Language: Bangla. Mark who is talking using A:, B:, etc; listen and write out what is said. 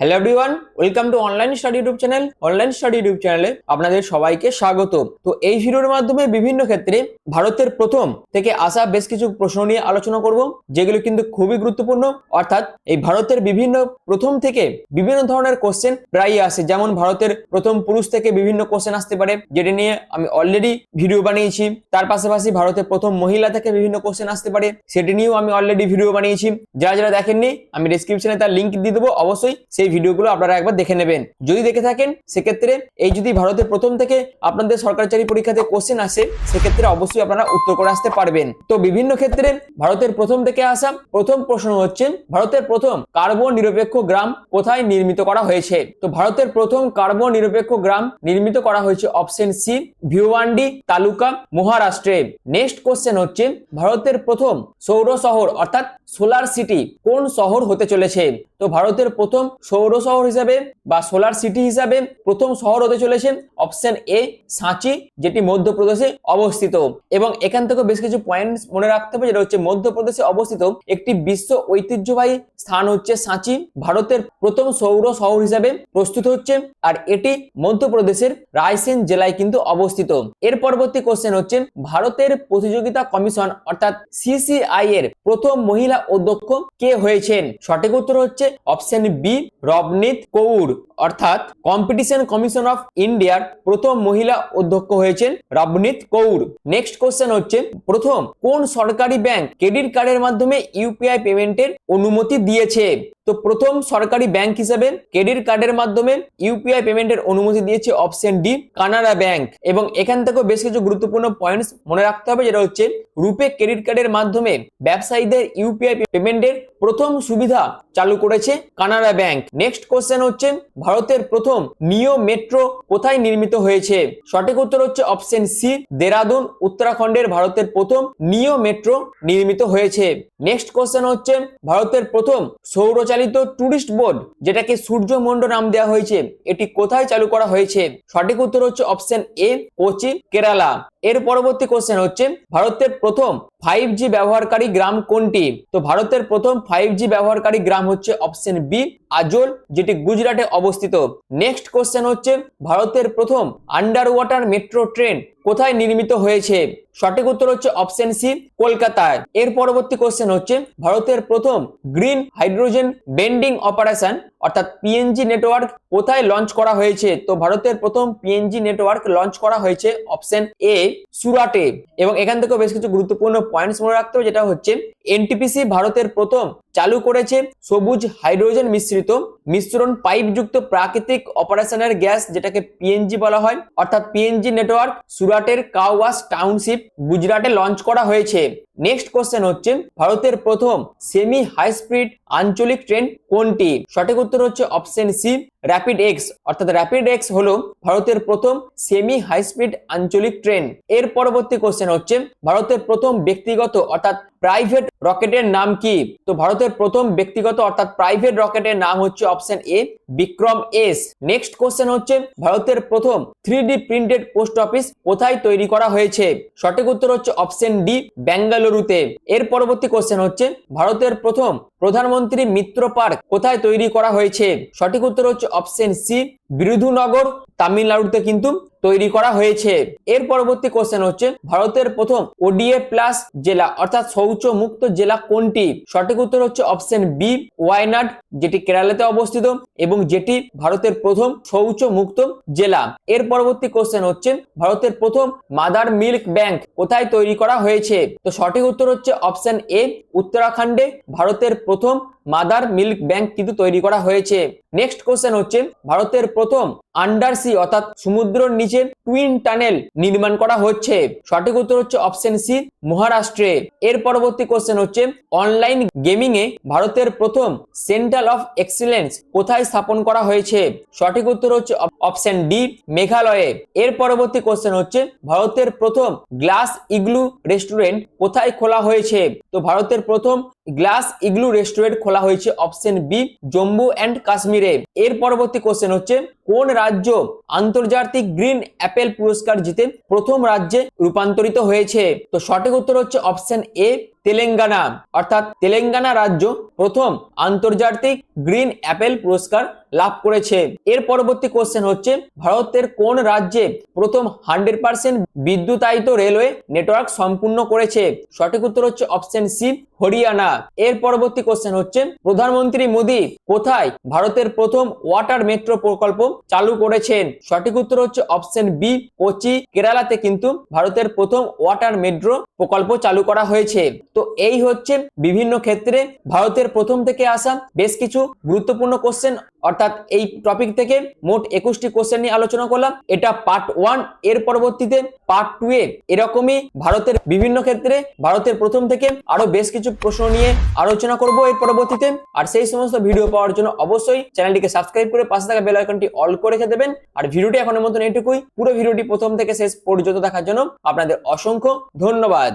A: Hello everyone welcome to online study YouTube channel online study YouTube চ্যানেলে আপনাদের সবাইকে স্বাগত। তো এই ভিডিওর মাধ্যমে বিভিন্ন ক্ষেত্রে ভারতের প্রথম থেকে আসা বেশ কিছু প্রশ্ন নিয়ে আলোচনা করব, যেগুলো কিন্তু খুবই গুরুত্বপূর্ণ। অর্থাৎ এই ভারতের বিভিন্ন প্রথম থেকে বিভিন্ন ধরনের কোশ্চেন প্রায়ই আসে। যেমন ভারতের প্রথম পুরুষ থেকে বিভিন্ন কোশ্চেন আসতে পারে, যেটা নিয়ে আমি অলরেডি ভিডিও বানিয়েছি। তার পাশাপাশি ভারতের প্রথম মহিলা থেকে বিভিন্ন কোশ্চেন আসতে পারে, সেটি নিয়েও আমি অলরেডি ভিডিও বানিয়েছি। যারা যারা দেখেননি, আমি ডিসক্রিপশনে তার লিঙ্ক দিয়ে দেবো। অবশ্যই সেই ভিডিওগুলো আপনারা একবার দেখে নেবেন। যদি দেখে থাকেন, সেক্ষেত্রে এই যদি ভারতের প্রথম থেকে আপনাদের সরকারি চাকরি পরীক্ষাতে কোশ্চেন আসে, সেক্ষেত্রে অবশ্যই আপনারা উত্তর করে আসতে পারবেন। তো বিভিন্ন ক্ষেত্রে ভারতের প্রথম থেকে আসা প্রথম প্রশ্ন হচ্ছে, ভারতের প্রথম কার্বন নিরপেক্ষ গ্রাম কোথায় নির্মিত করা হয়েছে? তো ভারতের প্রথম কার্বন নিরপেক্ষ গ্রাম নির্মিত করা হয়েছে অপশন সি ভিওয়ান্ডি তালুকা, মহারাষ্ট্রে। নেক্সট কোশ্চেন হচ্ছে, ভারতের প্রথম সৌর শহর অর্থাৎ সোলার সিটি কোন শহর হতে চলেছে? তো ভারতের প্রথম সৌর শহর হিসাবে বা সোলার সিটি হিসাবে প্রথম শহর হতে চলেছে অপশন এ সাঁচি, যেটি মধ্যপ্রদেশে অবস্থিত। এবং এখান থেকে বেশ কিছু পয়েন্ট মনে রাখতে হবে, যেটা হচ্ছে মধ্যপ্রদেশে অবস্থিত একটি বিশ্ব ঐতিহ্যবাহী স্থান হচ্ছে সাঁচি। ভারতের প্রথম সৌর শহর হিসাবে প্রস্তুত হচ্ছে আর এটি মধ্যপ্রদেশের রায়সেন জেলায় কিন্তু অবস্থিত। এর পরবর্তী কোশ্চেন হচ্ছে ভারতের প্রতিযোগিতা কমিশন, অর্থাৎ সিসিআই এর প্রথম মহিলা অধ্যক্ষ কে হয়েছেন? সঠিক উত্তর হচ্ছে অপশন বি রবনীত কৌর, অর্থাৎ কম্পিটিশন কমিশন অফ ইন্ডিয়ার প্রথম মহিলা অধ্যক্ষ হয়েছেন রবনীত কৌর। নেক্সট কোশ্চেন হচ্ছে, প্রথম কোন সরকারি ব্যাংক ক্রেডিট কার্ডের মাধ্যমে ইউপিআই পেমেন্টের অনুমতি দিয়েছে? তো প্রথম সরকারি ব্যাংক হিসেবে ক্রেডিট কার্ডের মাধ্যমে ইউপিআই পেমেন্টের অনুমতি দিয়েছে অপশন ডি, কানাডা ব্যাংক। এবং এখান থেকেও বেশ কিছু গুরুত্বপূর্ণ পয়েন্টস মনে রাখতে হবে, যেটা হচ্ছে রুপে ক্রেডিট কার্ডের মাধ্যমে ব্যবসায়ীদের ইউপিআই পেমেন্টের প্রথম সুবিধা চালু করেছে কানাডা ব্যাংক। নেক্সট কোশ্চেন হচ্ছে, ভারতের প্রথম নিও মেট্রো কোথায় নির্মিত হয়েছে? সঠিক উত্তর হচ্ছে অপশন সি, দেরাদুন, উত্তরাখণ্ডের ভারতের প্রথম নিও মেট্রো নির্মিত হয়েছে। নেক্সট কোশ্চেন হচ্ছে, ভারতের প্রথম সৌরচালিত টুরিস্ট বোর্ড, যেটাকে সূর্যমণ্ড নাম দেওয়া হয়েছে, এটি কোথায় চালু করা হয়েছে? সঠিক উত্তর হচ্ছে অপশন এ, কোচি, কেরালা। এর পরবর্তী কোশ্চেন হচ্ছে, ভারতের প্রথম ফাইভ জি ব্যবহারকারী গ্রাম কোনটি? তো ভারতের প্রথম ফাইভ জি ব্যবহারকারী গ্রাম হচ্ছে অপশন বি আজল, যেটি গুজরাটে অবস্থিত। নেক্সট কোশ্চেন হচ্ছে, ভারতের প্রথম আন্ডার ওয়াটার মেট্রো ট্রেন কোথায় নির্মিত হয়েছে? সঠিক উত্তর হচ্ছে অপশন সি কলকাতায়। এর পরবর্তী কোশ্চেন হচ্ছে, ভারতের প্রথম গ্রিন হাইড্রোজেন বেন্ডিং অপারেশন অর্থাৎ পিএনজি নেটওয়ার্ক কোথায় লঞ্চ করা হয়েছে? তো ভারতের প্রথম পিএনজি নেটওয়ার্ক লঞ্চ করা হয়েছে অপশন এ সুরাটে এবং এখান থেকে বেশ কিছু গুরুত্বপূর্ণ পয়েন্টস মনে রাখতে হবে, যেটা হচ্ছে এনটিপিসি ভারতের প্রথম চালু করেছে সবুজ হাইড্রোজেন মিশ্রিত মিশ্রণ পাইপযুক্ত প্রাকৃতিক অপারেশনের গ্যাস যেটাকে পিএনজি বলা হয়। অর্থাৎ পিএনজি নেটওয়ার্ক সুরাটের কাওয়াস টাউনশিপ গুজরাটে লঞ্চ করা হয়েছে। নেক্সট কোশ্চেন হচ্ছে, ভারতের প্রথম সেমি হাই স্পিড আঞ্চলিক ট্রেন কোনটি? সঠিক উত্তর হচ্ছে অপশন সি র্যাপিড এক্স অর্থাৎ র্যাপিড এক্স হলো ভারতের প্রথম সেমি হাই স্পিড আঞ্চলিক ট্রেন এর পরবর্তী কোশ্চেন হচ্ছে, ভারতের প্রথম ব্যক্তিগত অর্থাৎ প্রাইভেট রকেটের নাম কি? তো ভারতের প্রথম ব্যক্তিগত অর্থাৎ প্রাইভেট রকেটের নাম হচ্ছে option A Vikram S. Next question হচ্ছে, ভারতের প্রথম three D printed post office কোথায় তৈরি করা হয়েছে? সঠিক উত্তর হচ্ছে অপশন ডি বেঙ্গালুরুতে। এর পরবর্তী কোশ্চেন হচ্ছে, ভারতের প্রথম প্রধানমন্ত্রী মিত্র পার্ক কোথায় তৈরি করা হয়েছে? সঠিক উত্তর হচ্ছে অপশন সি বিরুধুনগর তামিলনাড়ুতে কিন্তু তৈরি করা হয়েছে। এর পরবর্তী কোশ্চেন হচ্ছে, ভারতের প্রথম ওডিএ প্লাস জেলা, অর্থাৎ শৌচ মুক্ত জেলা কোনটি? সঠিক উত্তর হচ্ছে অপশন বি ওয়াইনাড যেটি কেরালাতে অবস্থিত এবং যেটি ভারতের প্রথম শৌচ মুক্ত জেলা। এর পরবর্তী কোশ্চেন হচ্ছে, ভারতের প্রথম মাদার মিল্ক ব্যাংক কোথায় তৈরি করা হয়েছে? তো সঠিক উত্তর হচ্ছে অপশন এ উত্তরাখণ্ডে ভারতের প্রথম মাদার মিল্ক ব্যাংক কিন্তু তৈরি করা হয়েছে। নেক্সট কোশ্চেন হচ্ছে, ভারতের প্রথম আন্ডার সি অর্থাৎ সমুদ্রের নিচে টুইন টানেল নির্মাণ করা হচ্ছে। সঠিক উত্তর হচ্ছে অপশন সি মহারাষ্ট্রে। এর পরবর্তী কোশ্চেন হচ্ছে অনলাইন গেমিং এ ভারতের প্রথম সেন্ট্রাল অফ এক্সিলেন্স কোথায় স্থাপন করা হয়েছে? সঠিক উত্তর হচ্ছে অপশন ডি মেঘালয়ে। এর পরবর্তী কোশ্চেন হচ্ছে, ভারতের প্রথম গ্লাস ইগলু রেস্টুরেন্ট কোথায় খোলা হয়েছে? তো ভারতের প্রথম গ্লাস ইগলু রেস্টুরেন্ট খোলা হয়েছে অপশন বি, জম্মু অ্যান্ড কাশ্মীরে। এর পরবর্তী কোশ্চেন হচ্ছে, কোন রাজ্য আন্তর্জাতিক গ্রিন অ্যাপেল পুরস্কার জিতে প্রথম রাজ্যে রূপান্তরিত হয়েছে? তো সঠিক উত্তর হচ্ছে অপশন এ, তেলেঙ্গানা। অর্থাৎ তেলেঙ্গানা রাজ্য প্রথম আন্তর্জাতিক গ্রিন অ্যাপেল পুরস্কার লাভ করেছে। এর পরবর্তী কোশ্চেন হচ্ছে, ভারতের কোন রাজ্যে প্রথম হান্ড্রেড পার্সেন্ট বিদ্যুতায়িত রেলওয়ে নেটওয়ার্ক সম্পূর্ণ করেছে? সঠিক উত্তর হচ্ছে অপশন সি হরিয়ানা। এর পরবর্তী কোশ্চেন হচ্ছে, প্রধানমন্ত্রী মোদী কোথায় ভারতের প্রথম ওয়াটার মেট্রো প্রকল্প চালু করেছেন? সঠিক উত্তর হচ্ছে অপশন বি কোচি, কেরালাতে কিন্তু ভারতের প্রথম ওয়াটার মেট্রো প্রকল্প চালু করা হয়েছে। তো এই হচ্ছে বিভিন্ন ক্ষেত্রে ভারতের প্রথম থেকে আসা বেশ কিছু গুরুত্বপূর্ণ কোশ্চেন অর্থাৎ এই টপিক থেকে মোট একুশটি কোশ্চেন নিয়ে আলোচনা করলাম। এটা পার্ট ওয়ানের পরবর্তীতে পার্ট টু এ এরকমই ভারতের বিভিন্ন ক্ষেত্রে ভারতের প্রথম থেকে আরও বেশ কিছু প্রশ্ন নিয়ে আলোচনা করব এর পরবর্তীতে। আর সেই সমস্ত ভিডিও পাওয়ার জন্য অবশ্যই চ্যানেলটিকে সাবস্ক্রাইব করে পাশে থাকা বেল আইকনটি অল করে রেখে দেবেন। আর ভিডিওটি এখনের মতন এইটুকুই পুরো ভিডিওটি প্রথম থেকে শেষ পর্যন্ত দেখার জন্য আপনাদের অসংখ্য ধন্যবাদ।